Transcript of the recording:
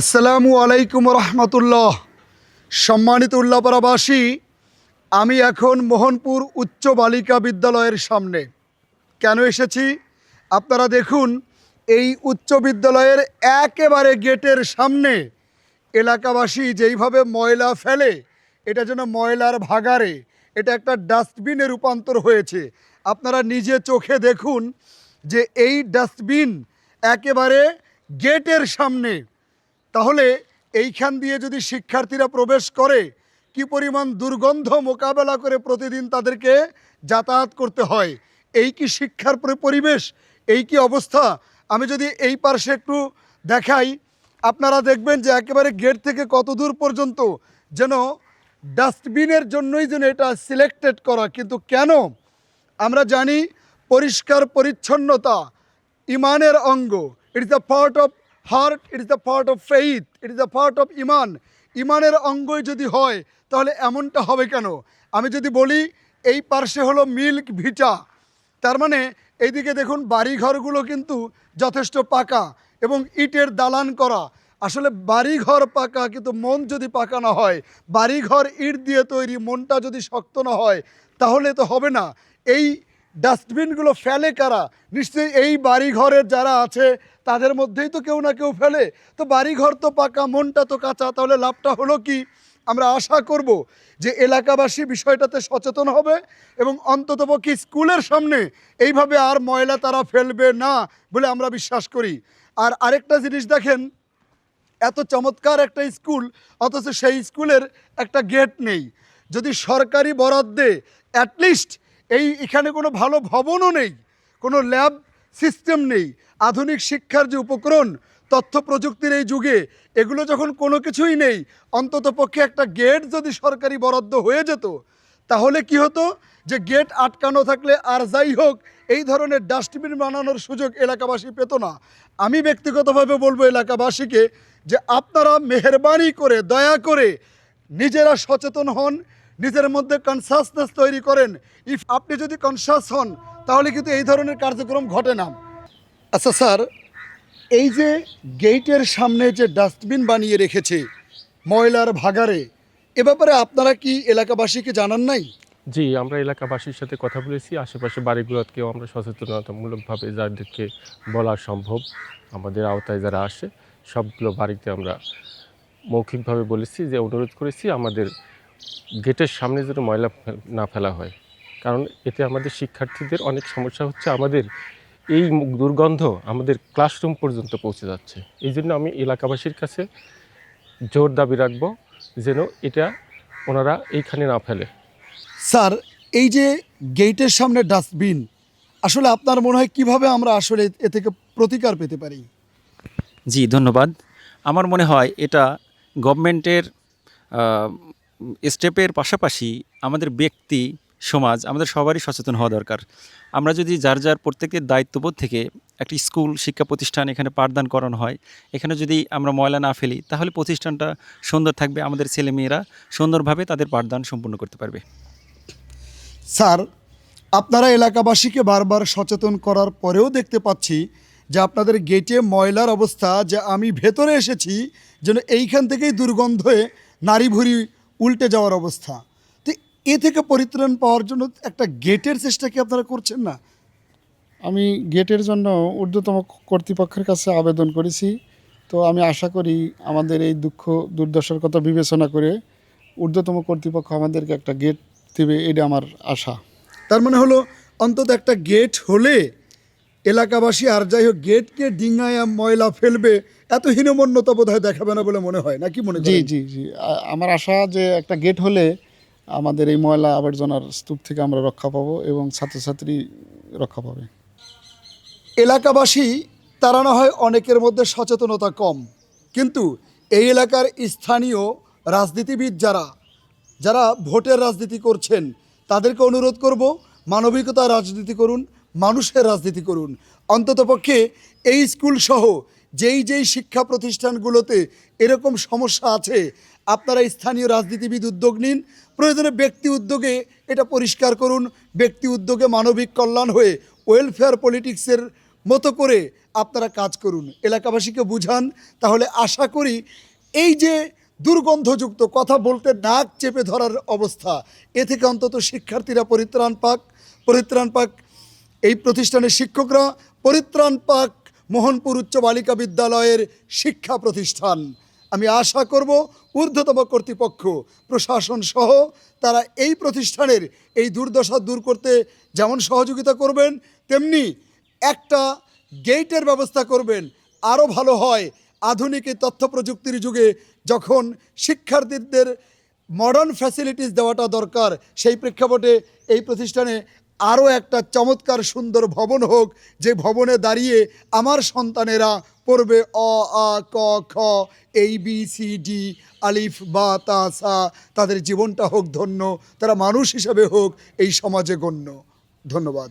আসসালামু আলাইকুম রহমতুল্লাহ। সম্মানিত উল্লাপাড়াবাসী, আমি এখন মোহনপুর উচ্চ বালিকা বিদ্যালয়ের সামনে। কেন এসেছি? আপনারা দেখুন, এই উচ্চ বিদ্যালয়ের একেবারে গেটের সামনে এলাকাবাসী যেইভাবে ময়লা ফেলে, এটা যেন ময়লার ভাগারে এটা একটা ডাস্টবিনে রূপান্তর হয়েছে। আপনারা নিজে চোখে দেখুন যে এই ডাস্টবিন একেবারে গেটের সামনে তাহলে এইখান দিয়ে যদি শিক্ষার্থীরা প্রবেশ করে, কি পরিমাণ দুর্গন্ধ মোকাবেলা করে প্রতিদিন তাদেরকে যাতায়াত করতে হয়? এই কি শিক্ষার পরিবেশ? এই কি অবস্থা? আমি যদি এই পার্শ্বে একটু দেখাই, আপনারা দেখবেন যে একেবারে গেট থেকে কত দূর পর্যন্ত যেন ডাস্টবিনের জন্যই যেন এটা সিলেক্টেড করা। কিন্তু কেন? আমরা জানি পরিষ্কার পরিচ্ছন্নতা ইমানের অঙ্গ। It is the part of heart it is the part of faith it is the part of ইমান ইমানের অঙ্গই যদি হয়, তাহলে এমনটা হবে কেন? আমি যদি বলি, এই পার্শ্বে হলো মিল্ক ভিটা। তার মানে এইদিকে দেখুন, বাড়িঘরগুলো কিন্তু যথেষ্ট পাকা এবং ইটের দালান করা। আসলে বাড়িঘর পাকা, কিন্তু মন যদি পাকা না হয়, বাড়িঘর ইট দিয়ে তৈরি মনটা যদি শক্ত না হয়, তাহলে তো হবে না। এই ডাস্টবিনগুলো ফেলে কারা? নিশ্চয়ই এই বাড়িঘরের যারা আছে, তাদের মধ্যেই তো কেউ না কেউ ফেলে। তো বাড়িঘর তো পাকা, মনটা তো কাঁচা, তাহলে লাভটা হলো কি? আমরা আশা করব যে এলাকাবাসী বিষয়টাতে সচেতন হবে এবং অন্ততপক্ষে স্কুলের সামনে এইভাবে আর ময়লা তারা ফেলবে না বলে আমরা বিশ্বাস করি। আর আরেকটা জিনিস দেখেন, এত চমৎকার একটা স্কুল, অথচ সেই স্কুলের একটা গেট নেই। যদি সরকারি বরাদ্দে অ্যাটলিস্ট এই এখানে কোনো ভালো ভবনও নেই, কোনো ল্যাব সিস্টেম নেই। আধুনিক শিক্ষার যে উপকরণ, তথ্য প্রযুক্তির এই যুগে, এগুলো যখন কোনো কিছুই নেই, অন্তত পক্ষে একটা গেট যদি সরকারি বরাদ্দ হয়ে যেত, তাহলে কি হতো? যে গেট আটকানো থাকলে আর যাই হোক, এই ধরনের ডাস্টবিন বানানোর সুযোগ এলাকাবাসী পেত না। আমি ব্যক্তিগতভাবে বলব এলাকাবাসীকে যে আপনারা মেহরবানি করে, দয়া করে নিজেরা সচেতন হন নিজের মধ্যে কনসাসনেস তৈরি করেন। ইফ আপনি যদি কনসাস হন, তাহলে কিন্তু এই ধরনের কার্যক্রম ঘটে না। আচ্ছা স্যার, এই যে গেটের সামনে যে ডাস্টবিন বানিয়ে রেখেছে, ময়লার ভাগারে এ ব্যাপারে আপনারা কি এলাকাবাসীকে জানান নাই? জি, আমরা এলাকাবাসীর সাথে কথা বলেছি। আশেপাশে বাড়িগুলোকেও আমরা সচেতনতামূলকভাবে যাদেরকে বলা সম্ভব, আমাদের আওতায় যারা আসে, সবগুলো বাড়িতে আমরা মৌখিকভাবে বলেছি যে অনুরোধ করেছি আমাদের গেটের সামনে যেন ময়লা ফে- না ফেলা হয়। কারণ এতে আমাদের শিক্ষার্থীদের অনেক সমস্যা হচ্ছে। আমাদের এই দুর্গন্ধ আমাদের ক্লাসরুম পর্যন্ত পৌঁছে যাচ্ছে। এই জন্য আমি এলাকাবাসীর কাছে জোর দাবি রাখব যেন এটা ওনারা এইখানে না ফেলে। স্যার এই যে গেটের সামনে ডাস্টবিন আসলে আপনার মনে হয় কীভাবে আমরা আসলে এ থেকে প্রতিকার পেতে পারি? জি ধন্যবাদ। আমার মনে হয় এটা গভর্নমেন্টের স্টেপের পাশাপাশি আমাদের ব্যক্তি, সমাজ, আমাদের সবারই সচেতন হওয়া দরকার। আমরা যদি যার যার প্রত্যেকের দায়িত্ববোধ থেকে একটি স্কুল, শিক্ষা প্রতিষ্ঠান এখানে পাঠদান করানো হয়, এখানে যদি আমরা ময়লা না ফেলি, তাহলে প্রতিষ্ঠানটা সুন্দর থাকবে, আমাদের ছেলেমেয়েরা সুন্দরভাবে তাদের পাঠদান সম্পূর্ণ করতে পারবে। স্যার, আপনারা এলাকাবাসীকে বারবার সচেতন করার পরেও দেখতে পাচ্ছি যে আপনাদের গেটে ময়লার অবস্থা, যে আমি ভেতরে এসেছি, যেন এইখান থেকেই দুর্গন্ধে নারী ভুরি উল্টে যাওয়ার অবস্থা। তো এ থেকে পরিত্রাণ পাওয়ার জন্য একটা গেটের চেষ্টা কি আপনারা করছেন না? আমি গেটের জন্য ঊর্ধ্বতম কর্তৃপক্ষের কাছে আবেদন করেছি। তো আমি আশা করি আমাদের এই দুঃখ দুর্দশার কথা বিবেচনা করে ঊর্ধ্বতম কর্তৃপক্ষ আমাদেরকে একটা গেট দেবে এটা আমার আশা। তার মানে হলো অন্তত একটা গেট হলে এলাকাবাসী আর যাই হোক গেটকে ডিঙায় ময়লা ফেলবে এত হীনমন্যতা বোধ হয় দেখাবে না বলে মনে হয় নাকি মনে জি জি জি। আমার আশা যে একটা গেট হলে আমাদের এই ময়লা আবর্জনার স্তূপ থেকে আমরা রক্ষা পাবো এবং ছাত্রছাত্রী রক্ষা পাবে। এলাকাবাসী তারা না হয় অনেকের মধ্যে সচেতনতা কম কিন্তু এই এলাকার স্থানীয় রাজনীতিবিদ যারা যারা ভোটের রাজনীতি করছেন তাদেরকে অনুরোধ করব মানবিকতার রাজনীতি করুন মানুষের রাজনীতি করুন। অন্ততপক্ষে এই স্কুল সহ যেই যেই শিক্ষা প্রতিষ্ঠানগুলোতে এরকম সমস্যা আছে, আপনারা স্থানীয় রাজনীতিবিদ উদ্যোগ নিন। প্রয়োজনে ব্যক্তি উদ্যোগে এটা পরিষ্কার করুন। ব্যক্তি উদ্যোগে মানবিক কল্যাণ হয়ে ওয়েলফেয়ার পলিটিক্সের মতো করে আপনারা কাজ করুন। এলাকাবাসীকে বুঝান। তাহলে আশা করি এই যে দুর্গন্ধযুক্ত কথা বলতে নাক চেপে ধরার অবস্থা, এ থেকে অন্তত শিক্ষার্থীরা পরিত্রাণ পাক। পরিত্রাণ পাক এই প্রতিষ্ঠানের শিক্ষকরা পরিত্রাণ পাক মোহনপুর উচ্চ বালিকা বিদ্যালয়ের শিক্ষা প্রতিষ্ঠান। আমি আশা করব ঊর্ধ্বতম কর্তৃপক্ষ, প্রশাসন সহ তারা এই প্রতিষ্ঠানের এই দুর্দশা দূর করতে যেমন সহযোগিতা করবেন, তেমনি একটা গেটের ব্যবস্থা করবেন। আরও ভালো হয় আধুনিক এই তথ্য প্রযুক্তির যুগে যখন শিক্ষার্থীদের মডার্ন ফ্যাসিলিটিস দেওয়াটা দরকার। সেই প্রেক্ষাপটে এই প্রতিষ্ঠানে আরও একটা চমৎকার সুন্দর ভবন হোক, যে ভবনে দাঁড়িয়ে আমার সন্তানেরা পড়বে অ, আ, ক, খ এই বি, সি, ডি, আলিফ, বা, তা, সা, তাদের জীবনটা হোক ধন্য, তারা মানুষ হিসাবে হোক, এই সমাজে গণ্য। ধন্যবাদ।